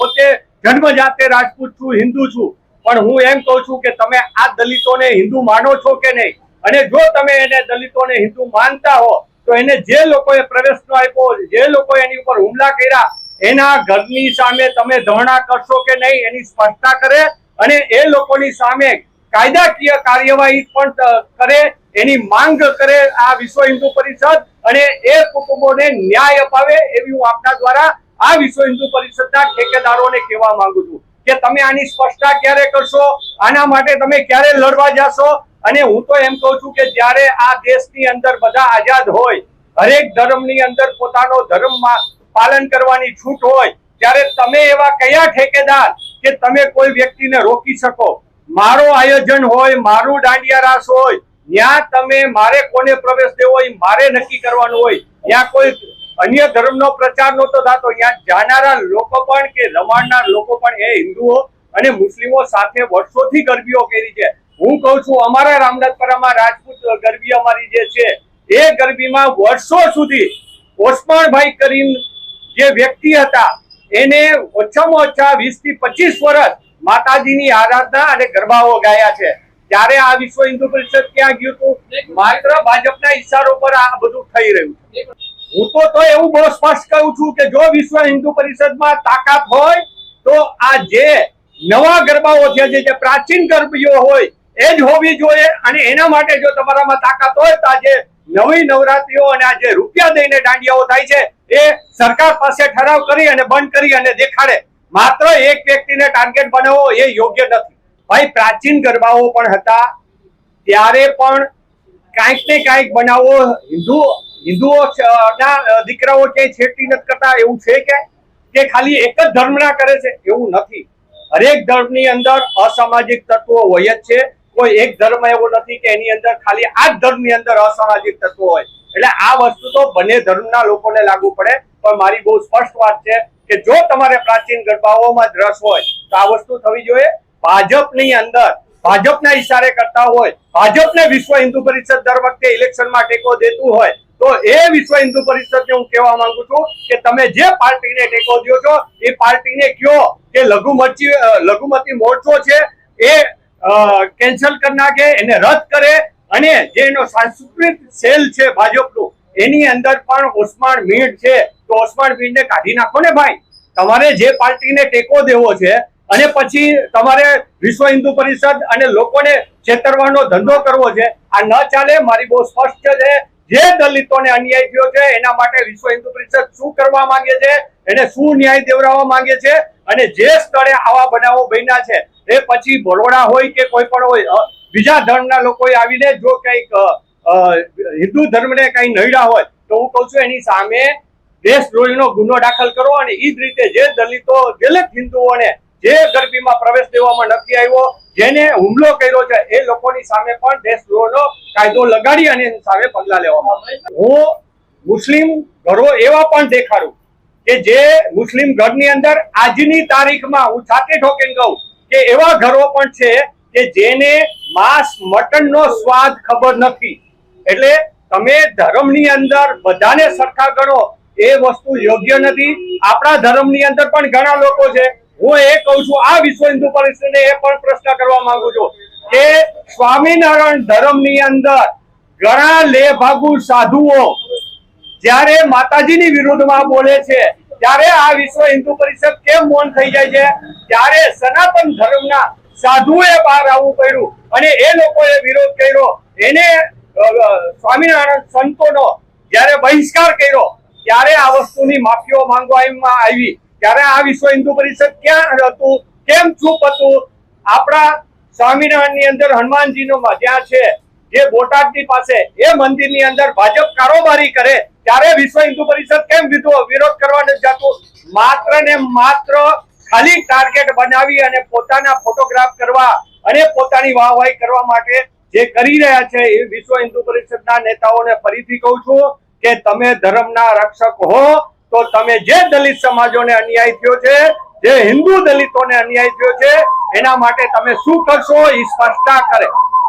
પોતે જન્મ જાતે રાજપૂત છું, હિન્દુ છું. પણ હું એમ કહું છું કે તમે આ દલિતોને હિન્દુ માનો છો કે નહીં? અને જો તમે એને દલિતોને હિન્દુ માનતા હો, તો એને જે લોકોએ પ્રવેશ આપ્યો, જે લોકો એની ઉપર હુમલા કર્યા, એના ઘરની સામે તમે ધરણા કરશો કે નહીં એની સ્પષ્ટતા કરે અને એ લોકોની સામે કાયદાકીય કાર્યવાહી પણ કરે, એની માંગ કરે આ વિશ્વ હિન્દુ પરિષદ અને એ કુટુંબોને ન્યાય અપાવે એવી હું આપના દ્વારા આ વિશ્વ હિન્દુ પરિષદના ઠેકેદારોને કહેવા માંગુ છું કે તમે આની સ્પષ્ટતા ક્યારે કરશો? આના માટે તમે ક્યારે લડવા જાશો? અને હું તો એમ કહું છું કે જ્યારે આ દેશની અંદર બધા આઝાદ હોય, હરેક ધર્મની અંદર પોતાનો ધર્મમાં પાલન કરવાની છૂટ હોય, ત્યારે તમે એવા કયા ઠેકેદાર કે તમે કોઈ વ્યક્તિને રોકી શકો? મારો આયોજન હોય, મારું દાંડિયા રાસ હોય ત્યાં તમે, મારે કોને પ્રવેશ દેવો હોય, મારે નક્કી કરવાનું હોય. ત્યાં કોઈ અન્ય ધર્મનો પ્રચાર નહોતો થતો. ત્યાં જાનારા લોકો પણ કે રમાડનાર લોકો પણ એ હિન્દુઓ અને મુસ્લિમો સાથે વર્ષોથી ગરબીઓ કરી છે. હું કહું છું, અમારા રામનાથપરામાં રાજપૂત ગરબી અમારી જે છે, એ ગરબીમાં વર્ષો સુધી ઓસમાણભાઈ કરીમ જે વ્યક્તિ હતા, એને ઓછામાં ઓછા વીસથી પચીસ વર્ષ માતાજીની આરાધના અને ગરબાઓ ગાયા છે. ત્યારે આ વિશ્વ હિન્દુ પરિષદ ક્યાં ગયું હતું? માત્ર ભાજપના ઈશારો પર આ બધું થઈ રહ્યું છે. હું તો તો એવું બહુ સ્પષ્ટ કહું છું કે જો વિશ્વ હિન્દુ પરિષદમાં તાકાત હોય, તો આ જે નવા ગરબાઓ છે, જે પ્રાચીન ગરબીઓ હોય, એ જ હોવી જોઈએ. અને એના માટે જો તમારામાં તાકાત હોય, તો આજે નવી નવરાત્રીઓ અને આજે રૂપિયા દઈને દાંડિયાઓ થાય છે, એ સરકાર પાસે ઠરાવ કરી અને બંધ કરી અને દેખાડે. માત્ર એક વ્યક્તિને ટાર્ગેટ બનાવવો એ યોગ્ય નથી. ભાઈ, પ્રાચીન ગરબાઓ પણ હતા. ત્યારે પણ કાંઈક ને કાંઈક બનાવો હિન્દુ હિન્દુઓ ના દીકરાઓ ક્યાંય છેટી નથી કરતા, એવું છે કે? કે ખાલી એક જ ધર્મના કરે છે? એવું નથી. હરેક ધર્મની અંદર અસામાજિક તત્વો હોય જ છે. કોઈ એક ધર્મ એવો નથી કે એની અંદર ખાલી આ જ ધર્મની અંદર અસામાજિક તત્વો હોય. એટલે આ વસ્તુ તો બંને ધર્મના લોકોને લાગુ પડે. પણ મારી બહુ સ્પષ્ટ વાત છે કે જો તમારે પ્રાચીન ગરબાઓમાં જ રસ હોય, તો આ વસ્તુ થવી જોઈએ. ભાજપની અંદર, ભાજપના ઈશારે કરતા હોય, ભાજપને વિશ્વ હિન્દુ પરિષદ દર વખતે ઇલેક્શનમાં ટેકો દેતું હોય તો એ વિશ્વ હિન્દુ પરિષદને હું કહેવા માંગુ છું કે તમે જે પાર્ટીને ટેકો દો છો, એ પાર્ટીને કયો કે લઘુમતી લઘુમતી મોરચો છે, એ કેન્સલ કરી નાખે, એને રદ કરે અને જે એનો સાંસ્કૃતિક સેલ છે ભાજપનું, એની અંદર પણ ઓસમાણ મીર છે, તો ઓસમાણ મીરને કાઢી નાખો ને ભાઈ. તમારે જે પાર્ટીને ટેકો દેવો છે અને પછી તમારે વિશ્વ હિન્દુ પરિષદ અને લોકોને છેતરવાનો ધંધો કરવો છે, આ ન ચાલે, મારી બહુ સ્પષ્ટ છે. જે દલિતોને અન્યાય થયો છે, એના માટે વિશ્વ હિન્દુ પરિષદ શું કરવા માંગે છે, એને શું ન્યાય દેવડાવવા માંગે છે, અને જે સ્થળે આવા બનાવો બન્યા છે, એ પછી બરોડા હોય કે કોઈ પણ હોય બીજા ધર્મના લોકોએ આવીને જો કંઈક હિન્દુ ધર્મને કંઈ નડ્યા હોય, તો હું કહું છું એની સામે દેશદ્રોહીનો ગુનો દાખલ કરો, અને એ જ રીતે જે દલિતો, દલિત હિન્દુઓને જે ગરબીમાં પ્રવેશ દેવામાં નથી આવ્યો, જેને હુમલો કર્યો છે, એ લોકોની સામે પણ દેશદ્રોહનો કાયદો લગાડી અને એની સામે પગલા લેવામાં આવે હું મુસ્લિમ ઘરો એવા પણ દેખાડું કે જે મુસ્લિમ ઘરની અંદર આજની તારીખમાં હું છાતે ઠોકીને કહું કે એવા ઘરો પણ છે કે જેને માંસ મટનનો સ્વાદ ખબર નથી. એટલે તમે ધર્મની અંદર બધાને સરખા ગણો, એ વસ્તુ યોગ્ય નથી. આપણા ધર્મની અંદર પણ ઘણા લોકો છે હું એ કહું છું, આ વિશ્વ હિન્દુ પરિષદને એ પણ પ્રશ્ન કરવા માંગુ છું કે સ્વામિનારાયણ ધર્મની અંદર ઘણા લેભાગુ સાધુઓ જ્યારે માતાજીની વિરુદ્ધમાં બોલે છે, ત્યારે આ વિશ્વ હિન્દુ પરિષદ કેમ મૌન થઈ જાય છે? ત્યારે સનાતન ધર્મના સાધુએ બહાર આવવું પડ્યું અને એ લોકોએ વિરોધ કર્યો. એને સ્વામિનારાયણ સંતોનો જ્યારે બહિષ્કાર કર્યો, ત્યારે આ વસ્તુની માફીઓ માંગવામાં આવી. ત્યારે આ વિશ્વ હિન્દુ પરિષદ ક્યાં હતું? કેમ ચૂપ હતું? આપણા સ્વામિનારાયણની અંદર હનુમાનજીનો જ્યાં છે. જે બોટાદની પાસે, એ મંદિરની અંદર ભાજપ કારોબારી કરે, ત્યારે વિશ્વ હિન્દુ પરિષદ કેમ વિધો- વિરોધ કરવા નથી જતું? માત્ર ને માત્ર ખાલી ટાર્ગેટ બનાવી અને પોતાના ફોટોગ્રાફ કરવા અને પોતાની વાહવાહી કરવા માટે જે કરી રહ્યા છે એ વિશ્વ હિન્દુ પરિષદના નેતાઓને ફરીથી કહું છું કે તમે ધર્મના રક્ષક હો તો તમે જે દલિત સમાજોને અન્યાય થયો છે, જે હિન્દુ દલિતોને અન્યાય થયો છે, એના માટે તમે શું કરશો? એ સ્પષ્ટતા કરે.